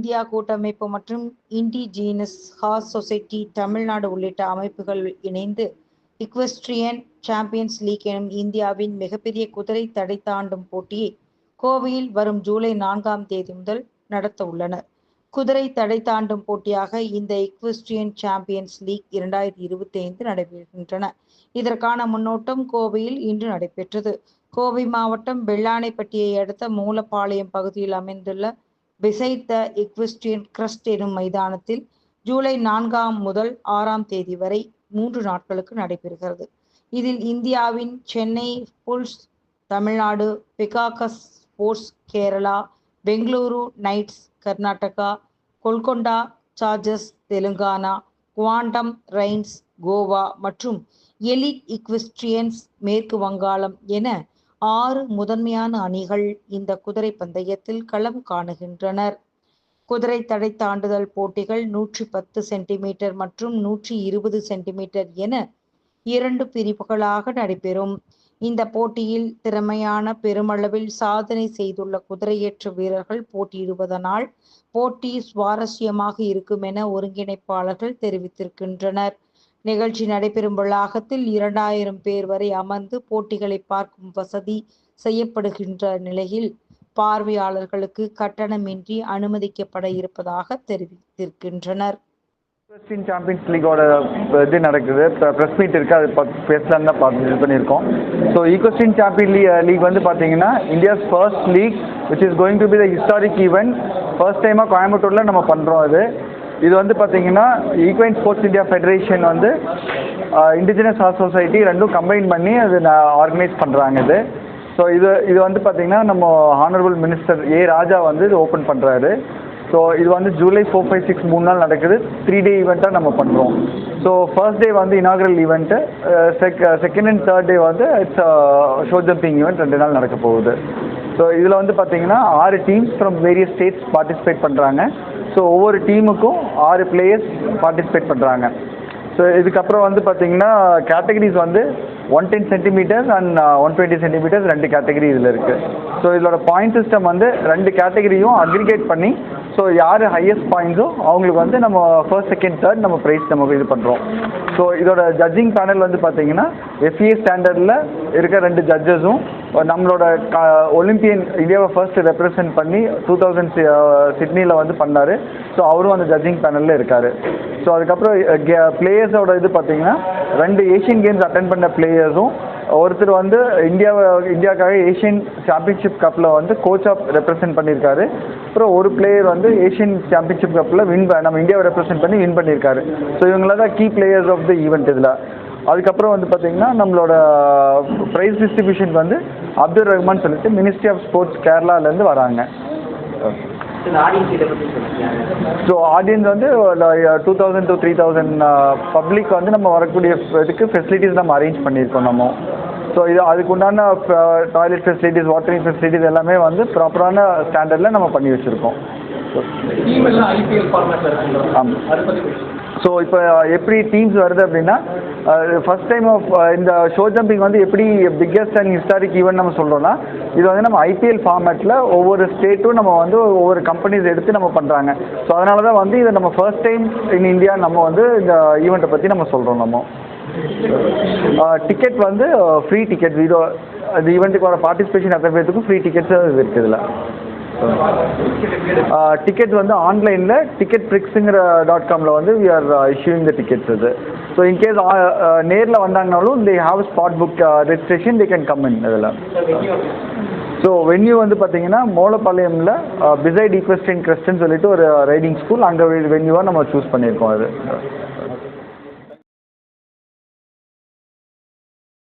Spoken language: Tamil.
இந்தியா கூட்டமைப்பு மற்றும் இண்டிஜீனஸ் ஹார்ஸ் சொசைட்டி தமிழ்நாடு உள்ளிட்ட அமைப்புகள் இணைந்து இக்வெஸ்ட்ரியன் சாம்பியன்ஸ் லீக் எனும் இந்தியாவின் மிகப்பெரிய குதிரை தடை தாண்டும் போட்டியை கோவையில் வரும் ஜூலை நான்காம் தேதி முதல் நடத்த உள்ளனர் குதிரை தடை தாண்டும் போட்டியாக இந்த இக்வெஸ்ட்ரியன் சாம்பியன்ஸ் லீக் இரண்டாயிரத்தி இருபத்தி ஐந்து நடைபெறுகின்றன. இதற்கான முன்னோட்டம் கோவையில் இன்று நடைபெற்றது. கோவை மாவட்டம் வெள்ளானைப்பட்டியை அடுத்த மூலப்பாளையம் பகுதியில் அமைந்துள்ள பிசைத்த த கிரஸ்ட் எனும் மைதானத்தில் ஜூலை நான்காம் முதல் ஆறாம் தேதி வரை மூன்று நாட்களுக்கு நடைபெறுகிறது. இதில் இந்தியாவின் Chennai bulls Tamil Nadu பிகாகஸ் sports Kerala Bengaluru knights Karnataka Golconda chargers Telangana quantum rains Goa மற்றும் எலிட் இக்வெஸ்ட்ரியன்ஸ் மேற்கு வங்காளம் என ஆறு முதன்மையான அணிகள் இந்த குதிரை பந்தயத்தில் களம் காணுகின்றனர். குதிரை தடை தாண்டுதல் போட்டிகள் நூற்றி பத்து சென்டிமீட்டர் மற்றும் நூற்றி இருபது சென்டிமீட்டர் என இரண்டு பிரிவுகளாக நடைபெறும். இந்த போட்டியில் திறமையான பெருமளவில் சாதனை செய்துள்ள குதிரையேற்ற வீரர்கள் போட்டியிடுவதனால் போட்டி சுவாரஸ்யமாக இருக்கும் என ஒருங்கிணைப்பாளர்கள் தெரிவித்திருக்கின்றனர். நிகழ்ச்சி நடைபெறும் வளாகத்தில் இரண்டாயிரம் பேர் வரை அமர்ந்து போட்டிகளை பார்க்கும் வசதி செய்யப்படுகின்ற நிலையில் பார்வையாளர்களுக்கு கட்டணமின்றி அனுமதிக்கப்பட இருப்பதாக தெரிவித்திருக்கின்றனர். ஈக்வஸ்டின் சாம்பியன்ஸ் லீகோட இது நடக்குது. ப்ரெஸ் மீட் இருக்குது அது பார்த்து பேசலான்னு தான் பார்த்து இது பண்ணியிருக்கோம். ஸோ ஈகோஸ்டின் சாம்பியன் லீ லீக் வந்து பார்த்தீங்கன்னா India's first league which is going to be the historic event first டைமாக கோயம்புத்தூரில் நம்ம பண்ணுறோம் அது. இது வந்து பார்த்தீங்கன்னா ஈக்வைன் ஸ்போர்ட்ஸ் இந்தியா ஃபெடரேஷன் வந்து இண்டிஜினஸ் ஆர்ட் சொசைட்டி ரெண்டும் கம்பைன் பண்ணி அது ஆர்கனைஸ் பண்ணுறாங்க இது. ஸோ இது இது வந்து பார்த்தீங்கன்னா நம்ம ஹானரபிள் மினிஸ்டர் ஏ ராஜா வந்து இது ஓப்பன் பண்ணுறாரு ஸோ இது வந்து ஜூலை ஃபோர் ஃபைவ் சிக்ஸ் மூணு நாள் நடக்குது. த்ரீ டே ஈவெண்ட்டாக நம்ம பண்ணுறோம் ஸோ ஃபர்ஸ்ட் டே வந்து inaugural event sec second and third day வந்து இட்ஸ் ஷோ ஜம்பிங் ஈவெண்ட் ரெண்டு நாள் நடக்க போகுது. ஸோ இதில் வந்து பார்த்தீங்கன்னா ஆறு teams from various states participate பண்ணுறாங்க ஸோ ஒவ்வொரு டீமுக்கும் ஆறு பிளேயர்ஸ் பார்ட்டிசிபேட் பண்ணுறாங்க ஸோ இதுக்கப்புறம் வந்து பார்த்தீங்கன்னா கேட்டகரிஸ் வந்து one ten centimetres and one twenty centimetres ரெண்டு கேட்டகரி இதில் இருக்குது ஸோ இதோட பாயிண்ட் சிஸ்டம் வந்து ரெண்டு கேட்டகரியும் அக்ரிகேட் பண்ணி ஸோ யார் ஹையஸ்ட் பாயிண்ட்ஸோ அவங்களுக்கு வந்து நம்ம ஃபர்ஸ்ட் செகண்ட் தேர்ட் நம்ம ப்ரைஸ் நம்ம இது பண்ணுறோம் ஸோ இதோட ஜட்ஜிங் பேனல் வந்து பார்த்தீங்கன்னா எஃப்இஏ ஸ்டாண்டர்டில் இருக்க ரெண்டு ஜட்ஜஸும் நம்மளோட க ஒலிம்பியன் இந்தியாவை ஃபர்ஸ்ட் ரெப்ரசன்ட் பண்ணி டூ தௌசண்ட் சிட்னியில் வந்து பண்ணார். ஸோ அவரும் அந்த ஜட்ஜிங் பேனலில் இருக்கார். ஸோ அதுக்கப்புறம் uh, பிளேயர்ஸோட இது பார்த்தீங்கன்னா ரெண்டு ஏஷியன் கேம்ஸ் அட்டன் பண்ண பிளேயர்ஸும் ஒருத்தர் வந்து இந்தியாவை இந்தியாவுக்காக ஏஷியன் சாம்பியன்ஷிப் கப்பில் வந்து கோச்சாக ரெப்ரசென்ட் பண்ணியிருக்காரு. அப்புறம் ஒரு பிளேயர் வந்து ஏஷியன் சாம்பியன்ஷிப் கப்பில் வின் நம்ம இந்தியாவை ரெப்ரசென்ட் பண்ணி வின் பண்ணியிருக்காரு. ஸோ இவங்கள தான் key players of the event இதில். அதுக்கப்புறம் வந்து பார்த்தீங்கன்னா நம்மளோட ப்ரைஸ் டிஸ்ட்ரிபியூஷன் வந்து அப்துல் ரஹ்மான் சொல்லிட்டு மினிஸ்ட்ரி ஆஃப் ஸ்போர்ட்ஸ் கேரளாலேருந்து வராங்க. ஸோ ஆடியன்ஸ் வந்து two thousand to three thousand public வந்து நம்ம வரக்கூடிய இதுக்கு ஃபெசிலிட்டிஸ் நம்ம அரேஞ்ச் பண்ணியிருக்கோம் நம்ம. ஸோ இது அதுக்கு உண்டான டாய்லெட் ஃபெசிலிட்டிஸ் வாட்டரிங் ஃபெசிலிட்டிஸ் எல்லாமே வந்து ப்ராப்பரான ஸ்டாண்டர்டில் நம்ம பண்ணி வச்சுருக்கோம். ஆமாம் ஸோ இப்போ எப்படி டீம்ஸ் வருது அப்படின்னா ஃபர்ஸ்ட் டைம் ஆஃப் இந்த ஷோ ஜம்பிங் வந்து எப்படி பிக்கஸ்ட் அண்ட் ஹிஸ்டாரிக் ஈவெண்ட் நம்ம சொல்கிறோன்னா இது வந்து நம்ம ஐபிஎல் ஃபார்மேட்டில் ஒவ்வொரு ஸ்டேட்டும் நம்ம வந்து ஒவ்வொரு கம்பெனிஸ் எடுத்து நம்ம பண்ணுறாங்க ஸோ அதனால தான் வந்து இதை நம்ம ஃபர்ஸ்ட் டைம் இன் இந்தியா நம்ம வந்து இந்த ஈவெண்ட்டை பற்றி நம்ம சொல்கிறோம் நம்ம. டிக்கெட் வந்து ஃப்ரீ டிக்கெட் இது அந்த ஈவெண்ட்டுக்கு வர பார்ட்டிசிபேஷன் அத்தனை பேர்த்துக்கும் ஃப்ரீ டிக்கெட்ஸ் இருக்குது இதில். டிக்கெட் வந்து ஆன்லைனில் டிக்கெட் ப்ரிக்ஸுங்கிற டாட் காமில் வந்து we are issuing the tickets இது. ஸோ இன்கேஸ் நேரில் வந்தாங்கனாலும் they have spot book registration they can come in இதில். ஸோ வென்யூ வந்து பார்த்தீங்கன்னா மோலப்பாளையமில் பிசைட் ஈக்வெஸ்டின் கிரஸ்ட்னு சொல்லிட்டு ஒரு ரைடிங் ஸ்கூல் அங்கே வென்யூவாக நம்ம சூஸ் பண்ணியிருக்கோம் அது.